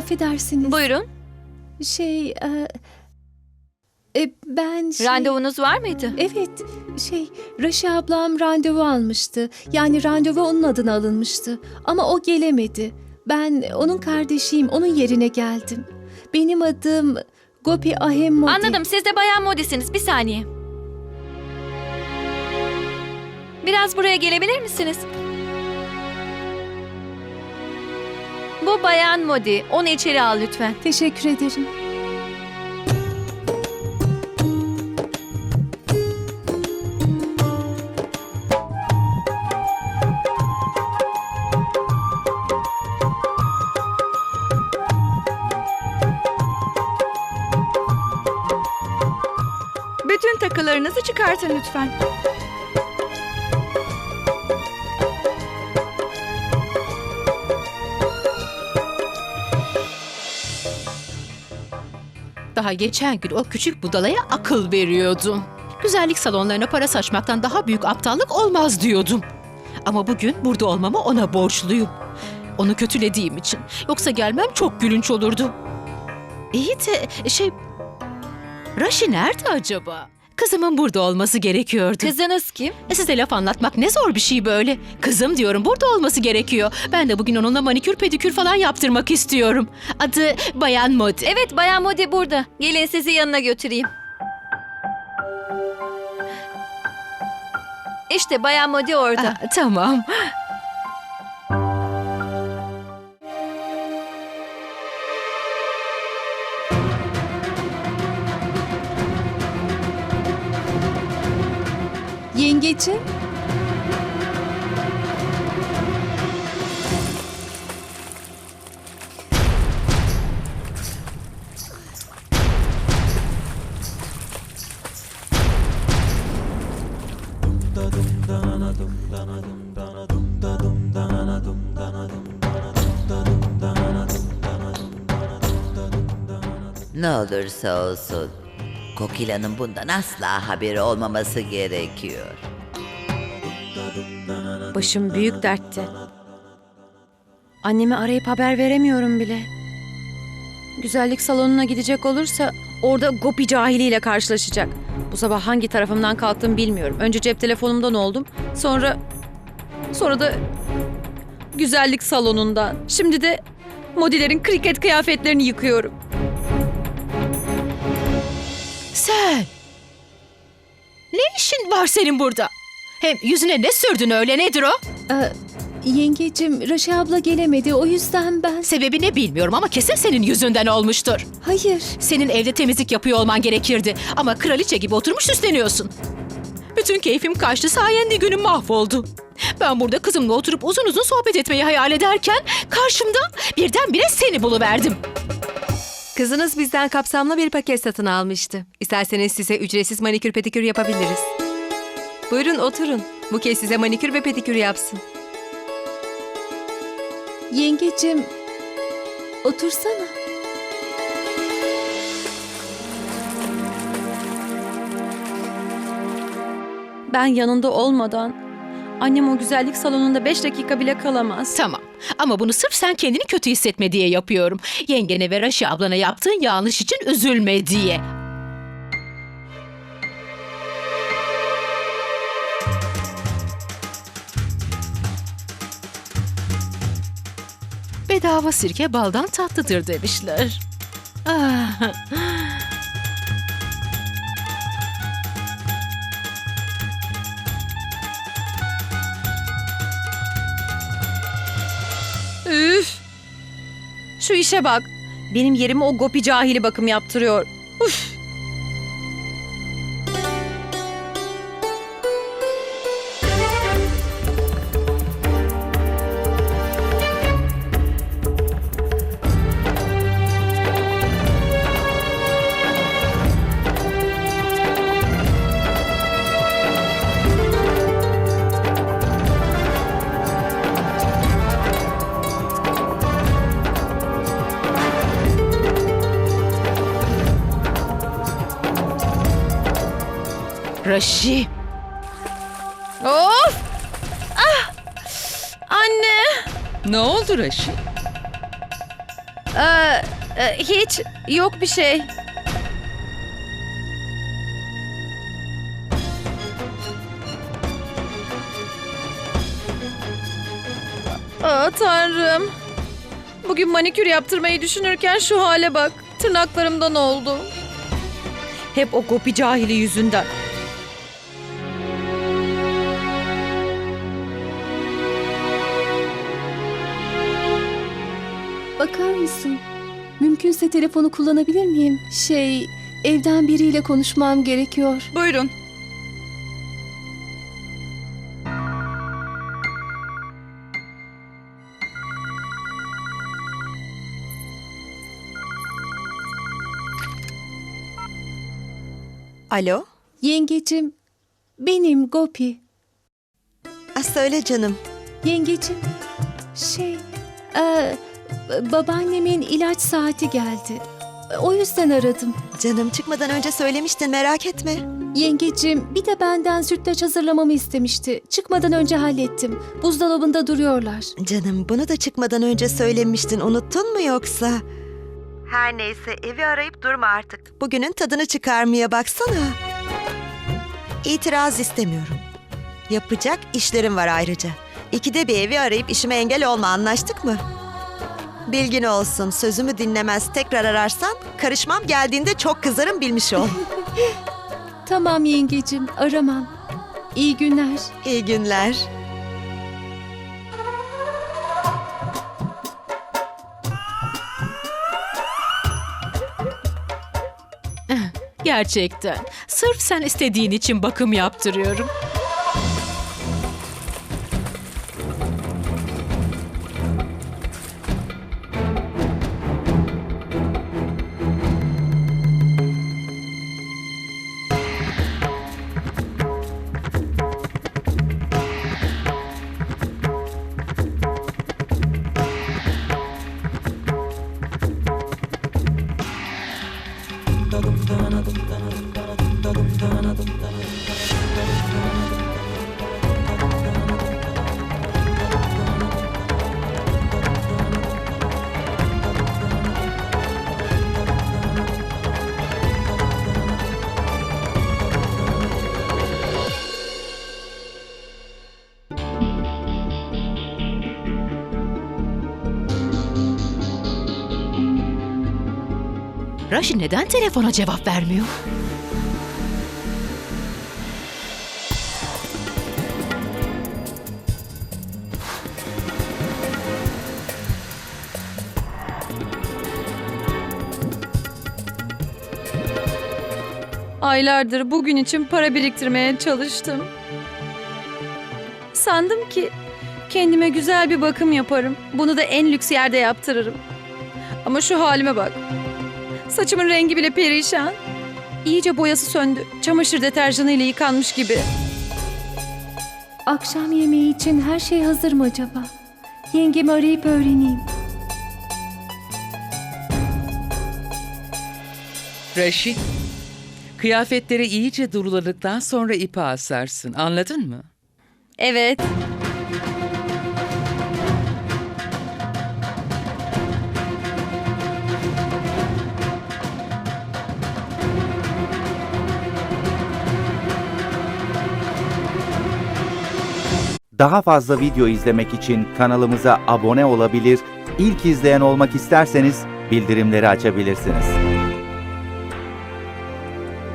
affedersiniz. Buyurun. Şey, e, e, ben şey... Randevunuz var mıydı? Evet, şey, Raşi ablam randevu almıştı. Yani randevu onun adına alınmıştı. Ama o gelemedi. Ben onun kardeşiyim, onun yerine geldim. Benim adım Gopi Ahem Modi. Anladım. Siz de Bayan Modi'siniz. Bir saniye. Biraz buraya gelebilir misiniz? Bu Bayan Modi. Onu içeri al lütfen. Teşekkür ederim. Bütün takılarınızı çıkartın lütfen. Daha geçen gün o küçük budalaya akıl veriyordum. Güzellik salonlarına para saçmaktan daha büyük aptallık olmaz diyordum. Ama bugün burada olmama ona borçluyum. Onu kötülediğim için. Yoksa gelmem çok gülünç olurdu. İyi de şey... Raşi nerede acaba? Kızımın burada olması gerekiyordu. Kızınız kim? E size laf anlatmak ne zor bir şey böyle. Kızım diyorum burada olması gerekiyor. Ben de bugün onunla manikür pedikür falan yaptırmak istiyorum. Adı Bayan Modi. Evet Bayan Modi burada. Gelin sizi yanına götüreyim. İşte Bayan Modi orada. Aa, tamam. Yengeciğim, Ne olursa olsun Kokila'nın bundan asla haberi olmaması gerekiyor. Başım büyük dertte. Annemi arayıp haber veremiyorum bile. Güzellik salonuna gidecek olursa orada Gopi cahiliyle karşılaşacak. Bu sabah hangi tarafımdan kalktım bilmiyorum. Önce cep telefonumdan oldum. Sonra... Sonra da güzellik salonundan. Şimdi de modellerin kriket kıyafetlerini yıkıyorum. Sen! Ne işin var senin burada? Hem yüzüne ne sürdün öyle nedir o? e, yengeciğim Raşi abla gelemedi. O yüzden ben... Sebebi ne bilmiyorum ama kesin senin yüzünden olmuştur. Hayır. Senin evde temizlik yapıyor olman gerekirdi. Ama kraliçe gibi oturmuş süsleniyorsun. Bütün keyfim kaçtı sayende günüm mahvoldu. Ben burada kızımla oturup uzun uzun sohbet etmeyi hayal ederken karşımda birdenbire seni buluverdim. Kızınız bizden kapsamlı bir paket satın almıştı. İsterseniz size ücretsiz manikür pedikür yapabiliriz. Buyurun oturun. Bu kez size manikür ve pedikür yapsın. Yengeciğim, otursana. Ben yanında olmadan annem o güzellik salonunda beş dakika bile kalamaz. Tamam ama bunu sırf sen kendini kötü hissetme diye yapıyorum. Yengene ve Raşi ablana yaptığın yanlış için üzülme diye. Bedava sirke baldan tatlıdır demişler. Ah. Üf! Şu işe bak. Benim yerime o Gopi cahili bakım yaptırıyor. Raşi. Of! Ah! Anne! Ne oldu Raşi? Ee, e, hiç yok bir şey. Aa tanrım. Bugün manikür yaptırmayı düşünürken şu hale bak. Tırnaklarımdan oldu. Hep o gopi cahili yüzünden. Mısın? Mümkünse telefonu kullanabilir miyim? Şey, evden biriyle konuşmam gerekiyor. Buyurun. Alo? Yengecim, benim Gopi. Ah, söyle canım. Yengecim, şey, e, babaannemin ilaç saati geldi. O yüzden aradım. Canım çıkmadan önce söylemiştin merak etme. Yengecim, bir de benden sütlaç hazırlamamı istemişti. Çıkmadan önce hallettim. Buzdolabında duruyorlar. Canım bunu da çıkmadan önce söylemiştin unuttun mu yoksa? Her neyse evi arayıp durma artık. Bugünün tadını çıkarmaya baksana. İtiraz istemiyorum. Yapacak işlerim var ayrıca. İkide bir evi arayıp işime engel olma anlaştık mı? Bilgin olsun sözümü dinlemez tekrar ararsan karışmam geldiğinde çok kızarım bilmiş ol. Tamam yengecim, aramam. İyi günler. İyi günler. Gerçekten. Sırf sen istediğin için bakım yaptırıyorum. Raşi neden telefona cevap vermiyor? Aylardır bugün için para biriktirmeye çalıştım. Sandım ki kendime güzel bir bakım yaparım. Bunu da en lüks yerde yaptırırım. Ama şu halime bak. Saçımın rengi bile perişan. İyice boyası söndü. Çamaşır deterjanıyla yıkanmış gibi. Akşam yemeği için her şey hazır mı acaba? Yengemi arayıp öğreneyim. Reşit, kıyafetleri iyice duruladıktan sonra ipe asarsın. Anladın mı? Evet. Daha fazla video izlemek için kanalımıza abone olabilir, ilk izleyen olmak isterseniz bildirimleri açabilirsiniz.